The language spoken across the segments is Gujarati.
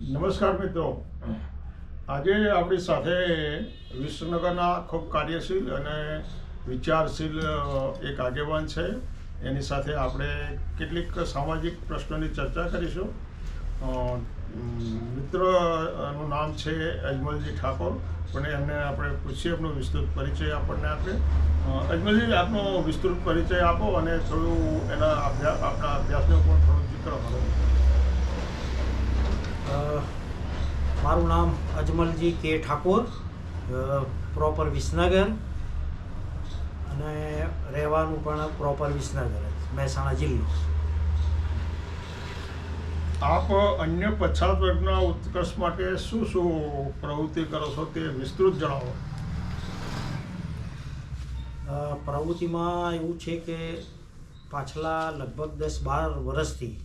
નમસ્કાર મિત્રો. આજે આપણી સાથે વિશ્વનગરના ખૂબ કાર્યશીલ અને વિચારશીલ એક આગેવાન છે. એની સાથે આપણે કેટલીક સામાજિક પ્રશ્નોની ચર્ચા કરીશું. મિત્રનું નામ છે અજમલજી ઠાકોર, પણ એમને આપણે પૂછીએ એમનો વિસ્તૃત પરિચય આપણને આપે. અજમલજી, આપનો વિસ્તૃત પરિચય આપો અને થોડું એના અભ્યાસ આપણા અભ્યાસનો પણ થોડું ચિત્ર કરો મારું નામ અજમલજી કે ઠાકોર પ્રોપર વિસનગર અને રહેવાનું પણ પ્રોપર વિસનગર મહેસાણા જિલ્લો. આપ અન્ય પછાત વર્ગના ઉત્કર્ષ માટે શું શું પ્રવૃત્તિ કરો છો તે વિસ્તૃત જણાવો. પ્રવૃત્તિમાં એવું છે કે પાછલા લગભગ દસ બાર વર્ષથી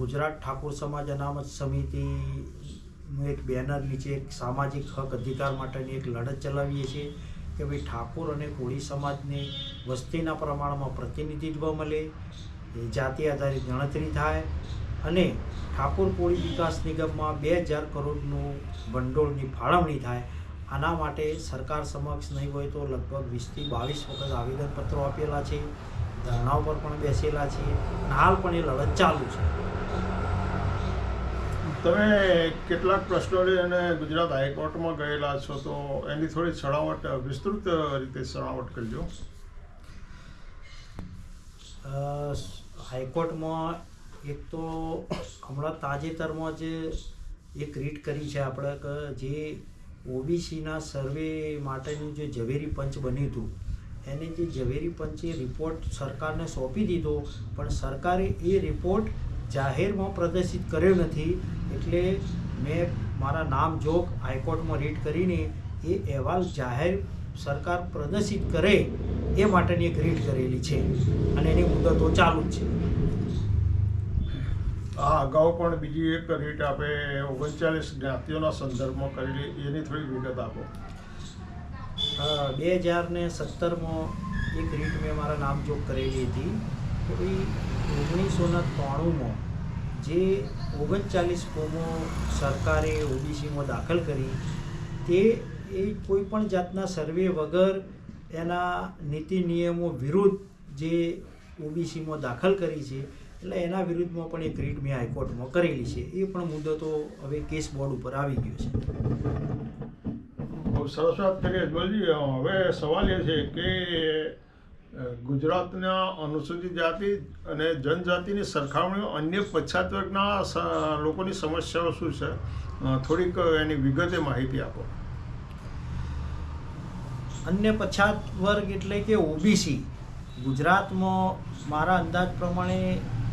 ગુજરાત ઠાકોર સમાજ અનામત સમિતિનું એક બેનર નીચે એક સામાજિક હક અધિકાર માટેની એક લડત ચલાવીએ છીએ કે ભાઈ ઠાકોર અને કોળી સમાજને વસ્તીના પ્રમાણમાં પ્રતિનિધિત્વ મળે, એ જાતિ આધારિત ગણતરી થાય અને ઠાકોર કોળી વિકાસ નિગમમાં બે હજાર કરોડનું ભંડોળની ફાળવણી થાય. આના માટે સરકાર સમક્ષ નહીં હોય તો લગભગ વીસથી બાવીસ વખત આવેદનપત્રો આપેલા છે, ધરણાઓ પર પણ બેસેલા છીએ હાલ પણ એ લડત ચાલુ છે. તમે કેટલાક પ્રશ્નોને અને ગુજરાત હાઈકોર્ટમાં ગયેલા છો, તો એની થોડી છણાવટ વિસ્તૃત રીતે છણાવટ કરજો. હાઈકોર્ટમાં એક તો હમણાં તાજેતરમાં જ એક રીટ કરી છે આપણે કે જે ઓબીસીના સર્વે માટેનું જે ઝવેરી પંચ બન્યું હતું, એને જે ઝવેરી પંચે રિપોર્ટ સરકારને સોંપી દીધો, પણ સરકારે એ રિપોર્ટ જાહેરમાં પ્રદર્શિત કર્યો નથી એટલે મેં મારા નામ જોગ હાઈકોર્ટમાં રીટ કરીને એ અહેવાલ જાહેર સરકાર પ્રદર્શિત કરે એ માટેની એક રીટ કરેલી છે અને એની મુદતો ચાલુ જ છે. આ અગાઉ પણ બીજી એક રીટ આપે ઓગણચાલીસ જ્ઞાતિઓના સંદર્ભમાં કરેલી એની થોડી વિગત આપો. બે હજાર ને સત્તરમાં એક રીટ મેં મારા નામ જોગ કરેલી હતી. કે ભાઈ ઓગણીસો ને ત્રાણુંમાં જે ઓગણચાલીસ ફોર્મો સરકારે ઓબીસીમાં દાખલ કરી, તે એ કોઈ પણ જાતના સર્વે વગર એના નીતિ નિયમો વિરુદ્ધ જે ઓબીસીમાં દાખલ કરી છે, એટલે એના વિરુદ્ધમાં પણ એક રીટ મેં હાઈકોર્ટમાં કરેલી છે. એ પણ મુદ્દતો હવે કેસ બોર્ડ ઉપર આવી ગયો છે. સરસ વાત કરી અજમલજી. હવે સવાલ એ છે કે ગુજરાતના અનુસૂચિત જાતિ અને જનજાતિની સરખામણીમાં અન્ય પછાત વર્ગના લોકોની સમસ્યાઓ શું છે? થોડીક એની વિગતે માહિતી આપો. અન્ય પછાત વર્ગ એટલે કે ઓબીસી ગુજરાતમાં મારા અંદાજ પ્રમાણે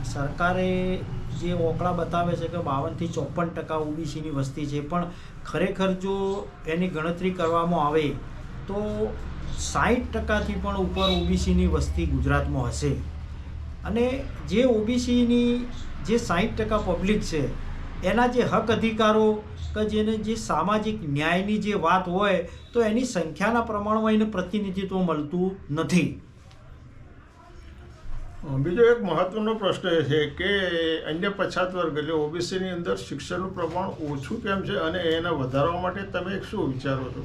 સરકારે જે ઓકળા બતાવે છે કે બાવનથી ચોપન ટકા ઓબીસીની વસ્તી છે, પણ ખરેખર જો એની ગણતરી કરવામાં આવે, તો સાઠ ટકાથી પણ ઉપર ઓબીસીની વસ્તી ગુજરાતમાં હશે. અને જે ઓબીસીની જે સાઠ ટકા પબ્લિક છે, એના જે હક અધિકારો કે જેને જે સામાજિક ન્યાયની જે વાત હોય, તો એની સંખ્યાના પ્રમાણમાં એને પ્રતિનિધિત્વ મળતું નથી. બીજો એક મહત્વનો પ્રશ્ન એ છે કે અન્ય પછાત વર્ગ એટલે ઓબીસીની અંદર શિક્ષણનું પ્રમાણ ઓછું કેમ છે અને એને વધારવા માટે તમે શું વિચારો છો?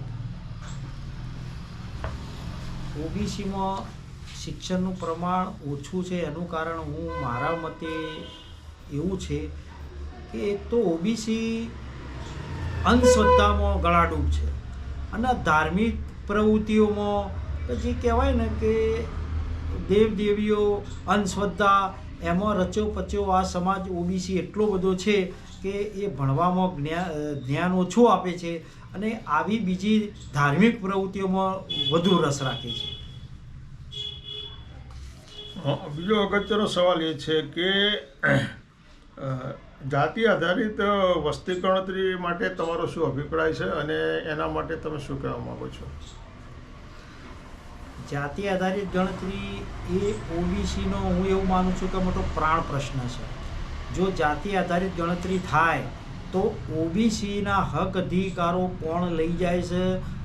ઓબીસીમાં શિક્ષણનું પ્રમાણ ઓછું છે, એનું કારણ હું મારા મતે એવું છે કે એક તો ઓબીસી અંધશ્રદ્ધામાં ગળાડૂબ છે અને ધાર્મિક પ્રવૃત્તિઓમાં જે કહેવાય ને કે દેવદેવીઓ અંધશ્રદ્ધા, એમાં રચ્યો પચ્યો આ સમાજ ઓબીસી એટલો બધો છે કે એ ભણવામાં જ્ઞાન જ્ઞાન ઓછું આપે છે અને આવી બીજી ધાર્મિક પ્રવૃત્તિઓમાં વધુ રસ રાખે છે. બીજો અગત્યનો સવાલ એ છે કે જાતિ આધારિત વસ્તી ગણતરી માટે તમારો શું અભિપ્રાય છે અને એના માટે તમે શું કહેવા માગો છો? જાતિ આધારિત ગણતરી એ ઓબીસીનો હું એવું માનું છું કે મોટો પ્રાણ પ્રશ્ન છે. જો જાતિ આધારિત ગણતરી થાય, તો ઓબીસીના હક અધિકારો કોણ લઈ જાય છે?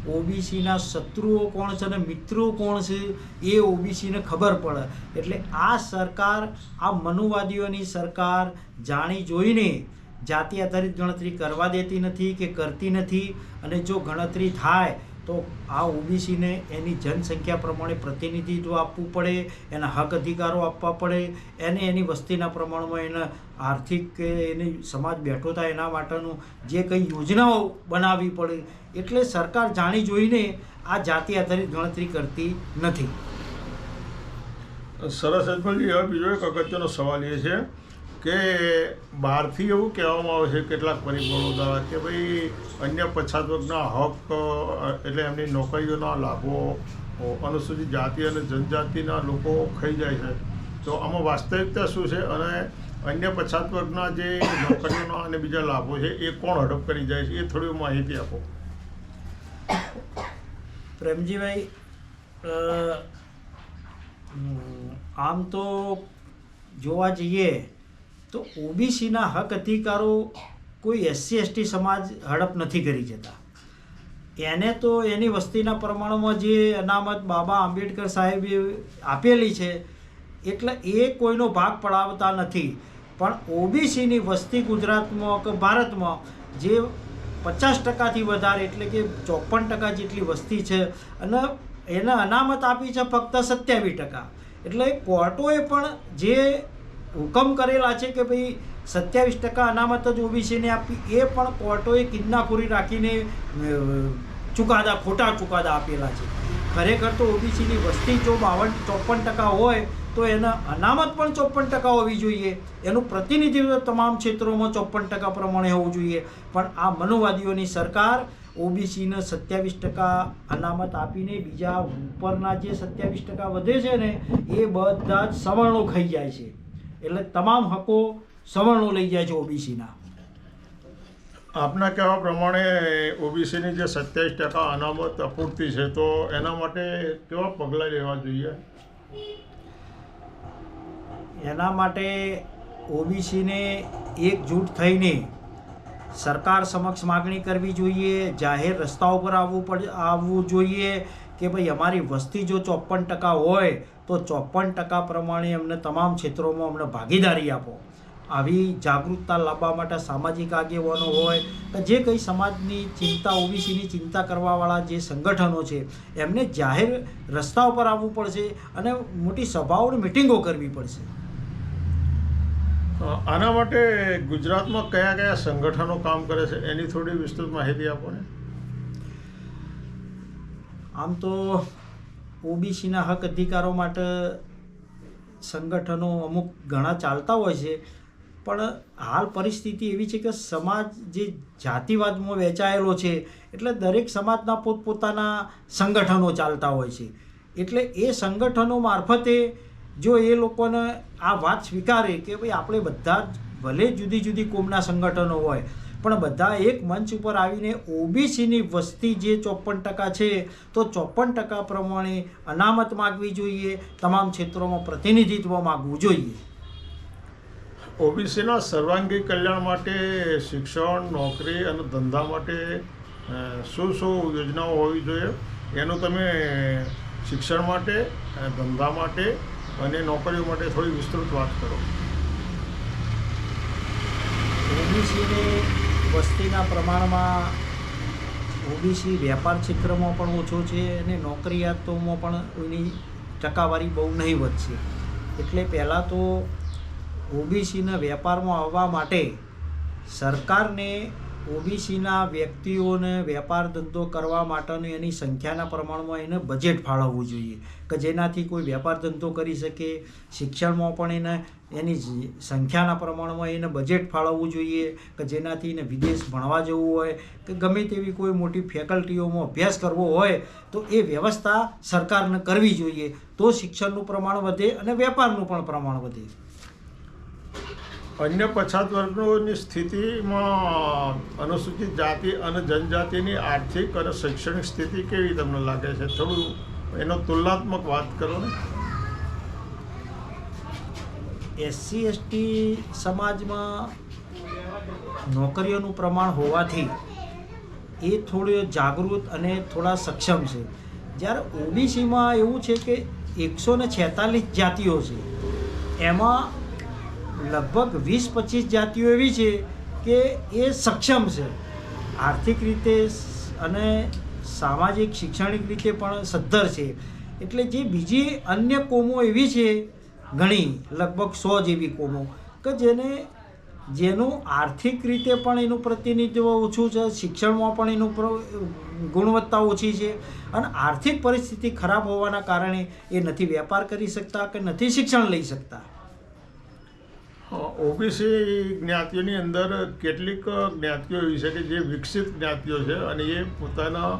ઓબીસીના શત્રુઓ કોણ છે અને મિત્રો કોણ છે? એ ઓબીસીને ખબર પડે. એટલે આ સરકાર, આ મનુવાદીઓની સરકાર જાણી જોઈને જાતિ આધારિત ગણતરી કરવા દેતી નથી કે કરતી નથી. અને જો ગણતરી થાય તો આ ઓબીસીને એની જનસંખ્યા પ્રમાણે પ્રતિનિધિત્વ આપવું પડે, એના હક અધિકારો આપવા પડે, એને એની વસ્તીના પ્રમાણમાં એના આર્થિક કે એની સમાજ બેઠો થાય એના માટેનું જે કંઈ યોજનાઓ બનાવવી પડે, એટલે સરકાર જાણી જોઈને આ જાતિ આધારિત ગણતરી કરતી નથી. સરસ, અજમલજી, હવે બીજો એક અગત્યનો સવાલ એ છે કે બહારથી એવું કહેવામાં આવે છે કેટલાક પરિબળો દ્વારા કે ભાઈ અન્ય પછાત વર્ગના હક એટલે એમની નોકરીઓના લાભો અનુસૂચિત જાતિ અને જનજાતિના લોકો ખાઈ જાય છે. તો આમાં વાસ્તવિકતા શું છે અને અન્ય પછાત વર્ગના જે નોકરીઓના અને બીજા લાભો છે એ કોણ હડપ કરી જાય છે એ થોડી માહિતી આપો. પ્રેમજીભાઈ આમ તો જોવા જઈએ તો ઓબીસીના હક અધિકારો કોઈ એસસી એસટી સમાજ હડપ નથી કરી જતા. એને તો એની વસ્તીના પ્રમાણમાં જે અનામત બાબા આંબેડકર સાહેબે આપેલી છે, એટલે એ કોઈનો ભાગ પડાવતા નથી. પણ ઓબીસીની વસ્તી ગુજરાતમાં કે ભારતમાં જે પચાસ ટકાથી વધારે એટલે કે ચોપન ટકા જેટલી વસ્તી છે, અને એને અનામત આપી છે ફક્ત સત્યાવીસ ટકા. એટલે કોર્ટોએ પણ જે હુકમ કરેલા છે કે ભાઈ સત્યાવીસ ટકા અનામત જ ઓબીસીને આપી, એ પણ કોર્ટોએ કિન્નાખોરી રાખીને ચુકાદા, ખોટા ચુકાદા આપેલા છે. ખરેખર તો ઓબીસીની વસ્તી જો બાવન, ચોપન ટકા હોય, તો એના અનામત પણ ચોપન ટકા હોવી જોઈએ. એનું પ્રતિનિધિત્વ તમામ ક્ષેત્રોમાં ચોપન ટકા પ્રમાણે હોવું જોઈએ. પણ આ મનુવાદીઓની સરકાર ઓબીસીને સત્યાવીસ ટકા અનામત આપીને બીજા ઉપરના જે સત્યાવીસ ટકા વધે છે ને, એ બધા જ સવર્ણો ખાઈ જાય છે. એટલે તમામ હકો સવર્ણો લઈ જાય છે ઓબીસીના. આપના કહેવા પ્રમાણે ઓબીસીની જે સત્યાવીસ ટકા અનામત અપૂરતી છે તો એના માટે કેવા પગલાં લેવા જોઈએ? એના માટે ઓબીસીને એકજૂટ થઈને સરકાર સમક્ષ માગણી કરવી જોઈએ જાહેર રસ્તાઓ પર આવવું પડ આવવું જોઈએ કે ભાઈ અમારી વસ્તી જો ચોપન ટકા હોય, તો ચોપન ટકા પ્રમાણે અમને તમામ ક્ષેત્રોમાં અમને ભાગીદારી આપો. આવી જાગૃતતા લાવવા માટે સામાજિક આગેવાનો હોય, કે જે કંઈ સમાજની ચિંતા, ઓબીસીની ચિંતા કરવાવાળા જે સંગઠનો છે, એમને જાહેર રસ્તા ઉપર આવવું પડશે અને મોટી સભાઓ અને મિટિંગો કરવી પડશે. આના માટે ગુજરાતમાં કયા કયા સંગઠનો કામ કરે છે, એની થોડી વિસ્તૃત માહિતી આપો ને. આમ તો ઓબીસીના હક અધિકારો માટે સંગઠનો અમુક ઘણા ચાલતા હોય છે, પણ હાલ પરિસ્થિતિ એવી છે કે સમાજ જે જાતિવાદમાં વહેંચાયેલો છે, એટલે દરેક સમાજના પોતપોતાના સંગઠનો ચાલતા હોય છે. એટલે એ સંગઠનો મારફતે જો એ લોકોને આ વાત સ્વીકારે કે ભાઈ આપણે બધા જ ભલે જુદી જુદી કોમના સંગઠનો હોય પણ બધા એક મંચ ઉપર આવીને ઓબીસીની વસ્તી જે ચોપન ટકા છે તો ચોપન ટકા પ્રમાણે અનામત માગવી જોઈએ તમામ ક્ષેત્રોમાં પ્રતિનિધિત્વ માગવું જોઈએ. ઓબીસીના સર્વાંગી કલ્યાણ માટે શિક્ષણ નોકરી અને ધંધા માટે શું શું યોજનાઓ હોવી જોઈએ? એનું તમે શિક્ષણ માટે ધંધા માટે અને નોકરીઓ માટે થોડી વિસ્તૃત વાત કરો. ઓબીસીની વસ્તીના પ્રમાણમાં ઓબીસી વેપાર ક્ષેત્રમાં પણ ઓછો છે અને નોકરિયાતોમાં પણ એની ટકાવારી બહુ નહીં વધશે. એટલે પહેલાં તો ઓબીસીના વેપારમાં આવવા માટે સરકારને ઓબીસીના વ્યક્તિઓને વેપાર ધંધો કરવા માટેની એની સંખ્યાના પ્રમાણમાં એને બજેટ ફાળવવું જોઈએ કે જેનાથી કોઈ વેપાર ધંધો કરી શકે, શિક્ષણમાં પણ એને એની સંખ્યાના પ્રમાણમાં એને બજેટ ફાળવવું જોઈએ કે જેનાથી એને વિદેશ ભણવા જવું હોય કે ગમે તેવી કોઈ મોટી ફેકલ્ટીઓમાં અભ્યાસ કરવો હોય તો એ વ્યવસ્થા સરકારને કરવી જોઈએ. તો શિક્ષણનું પ્રમાણ વધે અને વેપારનું પણ પ્રમાણ વધે. અન્ય પછાત વર્ગોની સ્થિતિમાં અનુસૂચિત જાતિ અને જનજાતિની આર્થિક અને શૈક્ષણિક સ્થિતિ કેવી તમને લાગે છે? થોડું એનો તુલનાત્મક વાત કરો ને. એસસી એસટી સમાજમાં નોકરીઓનું પ્રમાણ હોવાથી એ થોડું જાગૃત અને થોડા સક્ષમ છે. જ્યારે ઓબીસીમાં એવું છે કે એકસો ને છેતાલીસ જાતિઓ છે. એમાં લગભગ વીસ પચીસ જાતિઓ એવી છે કે એ સક્ષમ છે. આર્થિક રીતે અને સામાજિક, શૈક્ષણિક રીતે પણ સદ્ધર છે. એટલે જે બીજી અન્ય કોમો એવી છે, ઘણી, લગભગ સો જેવી કોમો, કે જેને, જેનું આર્થિક રીતે પણ એનું પ્રતિનિધિત્વ ઓછું છે, શિક્ષણમાં પણ એનું ગુણવત્તા ઓછી છે અને આર્થિક પરિસ્થિતિ ખરાબ હોવાના કારણે એ નથી વેપાર કરી શકતા કે નથી શિક્ષણ લઈ શકતા. ઓબીસી જ્ઞાતિઓની અંદર કેટલીક જ્ઞાતિઓ એવી છે કે જે વિકસિત જ્ઞાતિઓ છે અને એ પોતાના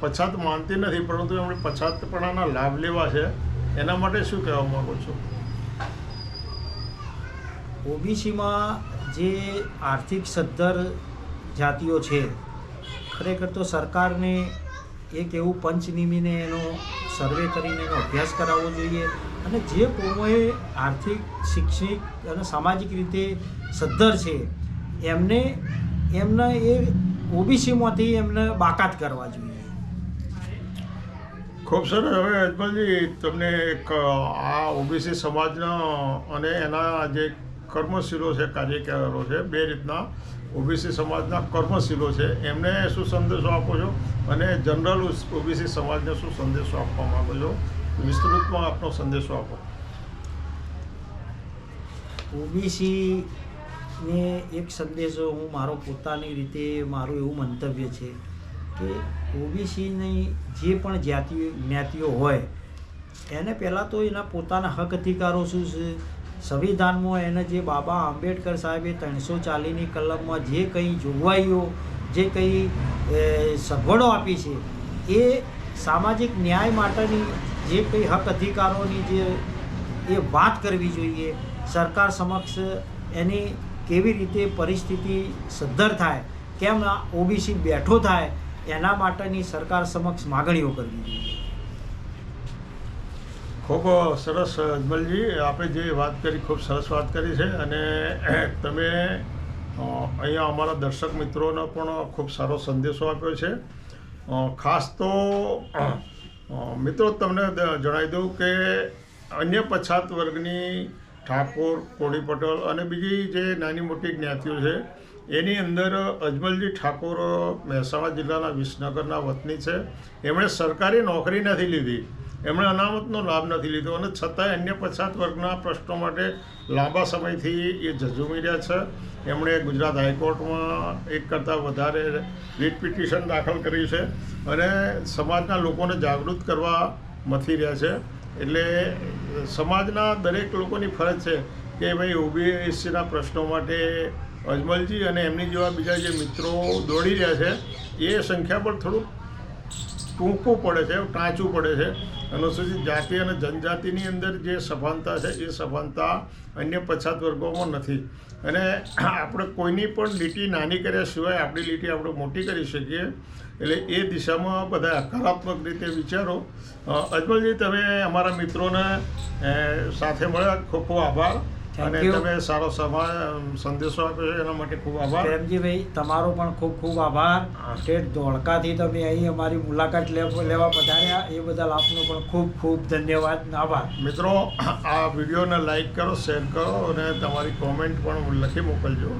પછાત માનતી નથી, પરંતુ એમણે પછાતપણાના લાભ લેવા છે. એના માટે શું કહેવા માગો છો? ઓબીસીમાં જે આર્થિક સદ્ધર જાતિઓ છે, ખરેખર તો સરકારને એક એવું પંચ નિમીને એનો સર્વે કરીને એનો અભ્યાસ કરાવવો જોઈએ. અને જે કોમોએ આર્થિક, શૈક્ષણિક અને સામાજિક રીતે સદ્ધર છે, એમને એમને એ ઓબીસીમાંથી એમને બાકાત કરવા જોઈએ. ખૂબ સરસ. હવે અજમલજી, તમને એક આ ઓબીસી સમાજના અને એના જે કર્મશીલો છે, કાર્યકરો છે, બે રીતના ઓબીસી સમાજના કર્મશીલો છે, એમને શું સંદેશો આપો છો? અને જનરલ ઓબીસી સમાજને શું સંદેશો આપવા માંગો છો? વિસ્તૃતમાં આપનો સંદેશો આપો. ઓબીસીને એક સંદેશો હું મારો પોતાની રીતે મારું એવું મંતવ્ય છે કે ઓબીસીની જે પણ જાતિ જ્ઞાતિઓ હોય, એને પહેલાં તો એના પોતાના હક અધિકારો શું છે? સંવિધાનમાં એને જે બાબા આંબેડકર સાહેબે ત્રણસો ચાલીસની કલમમાં જે કંઈ જોગવાઈઓ, જે કંઈ સગવડો આપી છે, એ સામાજિક ન્યાય માટેની જે કંઈ હક અધિકારોની જે એ વાત કરવી જોઈએ, સરકાર સમક્ષ એની કેવી રીતે પરિસ્થિતિ સદ્ધર થાય, કેમ ઓબીસી બેઠો થાય, એના માટેની સરકાર સમક્ષ માગણીઓ કરવી જોઈએ. ખૂબ સરસ, અજમલજી આપણે જે વાત કરી, ખૂબ સરસ વાત કરી છે અને તમે અહીંયા અમારા દર્શક મિત્રોનો પણ ખૂબ સારો સંદેશો આપ્યો છે. ખાસ તો મિત્રો, તમને જણાવી દઉં કે અન્ય પછાત વર્ગની ઠાકોર, કોળી પટેલ અને બીજી જે નાની મોટી જ્ઞાતિઓ છે, એની અંદર અજમલજી ઠાકોર, મહેસાણા જિલ્લાના વિસનગરના વતની છે. એમણે સરકારી નોકરી નથી લીધી. એમણે અનામતનો લાભ નથી લીધો અને છતાંય અન્ય પછાત વર્ગના પ્રશ્નો માટે લાંબા સમયથી એ ઝઝુમી રહ્યા છે. એમણે ગુજરાત હાઈકોર્ટમાં એક કરતાં વધારે રીટ પિટિશન દાખલ કરી છે અને સમાજના લોકોને જાગૃત કરવા મથી રહ્યા છે. એટલે સમાજના દરેક લોકોની ફરજ છે કે ભાઈ ઓબીએસસીના પ્રશ્નો માટે અજમલજી અને એમની જેવા બીજા જે મિત્રો દોડી રહ્યા છે, એ સંખ્યા પર થોડુંક ટૂંકું પડે છે, ટાંચું પડે છે. અનુસૂચિત જાતિ અને જનજાતિની અંદર જે સભાનતા છે, એ સભાનતા અન્ય પછાત વર્ગોમાં નથી. અને આપણે કોઈની પણ લીટી નાની કર્યા સિવાય આપણી લીટી આપણે મોટી કરી શકીએ. એટલે એ દિશામાં બધા હકારાત્મક રીતે વિચારો. અજમલજી, તમે અમારા મિત્રોને સાથે મળ્યા. ખૂબ ખૂબ આભાર. અને તમે સારો સંદેશો આપ્યો છે એના માટે ખૂબ આભાર. પ્રેમજીભાઈ તમારો પણ ખૂબ ખૂબ આભાર. સ્ટેટ ધોળકાથી તમે અહીં અમારી મુલાકાત લેવા પધાર્યા એ બદલ આપનો પણ ખૂબ ખૂબ ધન્યવાદ આભાર. મિત્રો આ વિડીયોને લાઈક કરો શેર કરો અને તમારી કોમેન્ટ પણ લખી મોકલજો.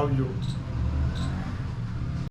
આવજો.